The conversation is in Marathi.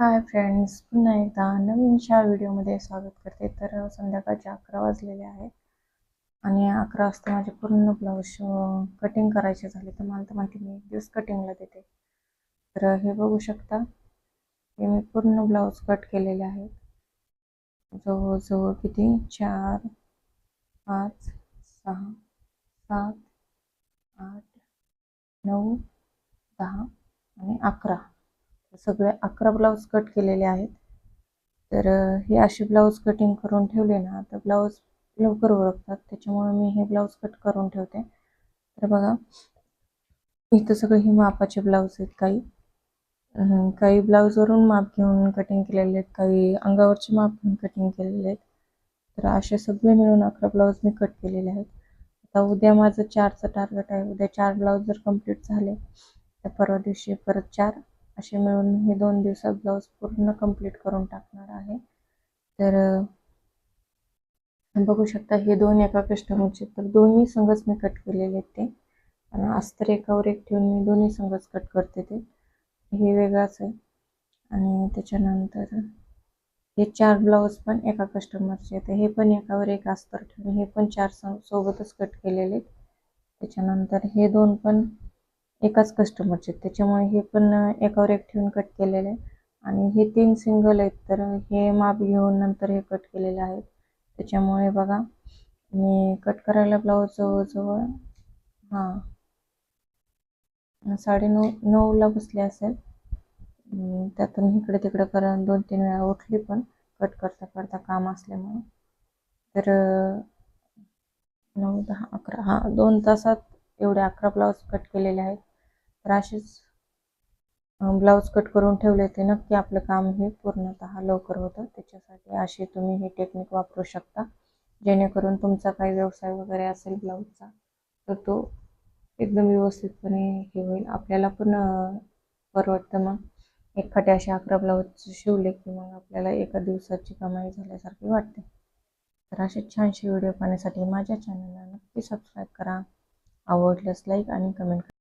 हाय फ्रेंड्स पुन्हा एकदा नवीनशा व्हिडिओमध्ये स्वागत करते. तर संध्याकाळचे अकरा वाजलेले आहेत. आणि अकरा वाजता माझे पूर्ण ब्लाऊज कटिंग करायचे झाले. तर मला तर माहिती मी एक दिवस कटिंगला देते. तर हे बघू शकता. हे मी पूर्ण ब्लाऊज कट केलेले आहेत. जवळजवळ किती? चार पाच सहा सात आठ नऊ दहा आणि अकरा. सगळे अकरा ब्लाऊज कट केलेले आहेत. तर हे असे ब्लाऊज कटिंग करून ठेवले ना तर ब्लाऊज लवकर ओळखतात. त्याच्यामुळे मी हे ब्लाऊज कट करून ठेवते. तर बघा इथं सगळे हे मापाचे ब्लाऊज आहेत काही. काही ब्लाऊजवरून माप घेऊन कटिंग केलेले आहेत काही अंगावरचे माप घेऊन कटिंग केलेले आहेत. तर असे सगळे मिळून अकरा ब्लाऊज मी कट केलेले आहेत. आता उद्या माझं चारचं टार्गेट आहे. उद्या चार ब्लाऊज जर कंप्लीट झाले तर परवा दिवशी परत चार. असे मिळून हे दोन दिवसात ब्लाऊज पूर्ण कंप्लीट करून टाकणार आहे. तर बघू शकता हे दोन एका कस्टमरचे तर दोन्ही संघच मी कट केलेले आहेत ते. आणि अस्तर एकावर एक ठेवून मी दोन्ही संघच कट करते ते. हे वेगळाच आहे. आणि त्याच्यानंतर हे चार ब्लाऊज पण एका कस्टमरचे आहेत. हे पण एकावर एक अस्तर ठेवून हे पण चार सोबतच कट केलेले आहेत. त्याच्यानंतर हे दोन पण एकाच कस्टमरचे आहेत त्याच्यामुळे हे पण एकावर एक ठेवून कट केलेले आहे. आणि हे तीन सिंगल आहेत तर हे माप घेऊन नंतर हे कट केलेले आहेत त्याच्यामुळे बघा मी कट करायला ब्लाऊज जवळजवळ हां साडे नऊ नऊला बसले असेल. त्यातून इकडे तिकडे करून दोन तीन वेळा उठली पण कट करता करता काम असल्यामुळं. तर नऊ दहा अकरा हां दोन तासात एवढे अकरा ब्लाऊज कट केलेले आहेत. तर असेच ब्लाऊज कट करून ठेवले ते नक्की आपलं काम हे पूर्णतः लवकर होतं. त्याच्यासाठी अशी तुम्ही हे टेक्निक वापरू शकता. जेणेकरून तुमचा काही व्यवसाय वगैरे असेल ब्लाऊजचा तर तो एकदम व्यवस्थितपणे हे होईल. आपल्याला पण परवडतं मग. एखाद्या अशा अकरा ब्लाऊज शिवले की मग आपल्याला एका दिवसाची कमाई झाल्यासारखी वाटते. तर असे छानशी व्हिडिओ पाहण्यासाठी माझ्या चॅनलला नक्की सबस्क्राईब करा. आवडल्यास लाईक आणि कमेंट करा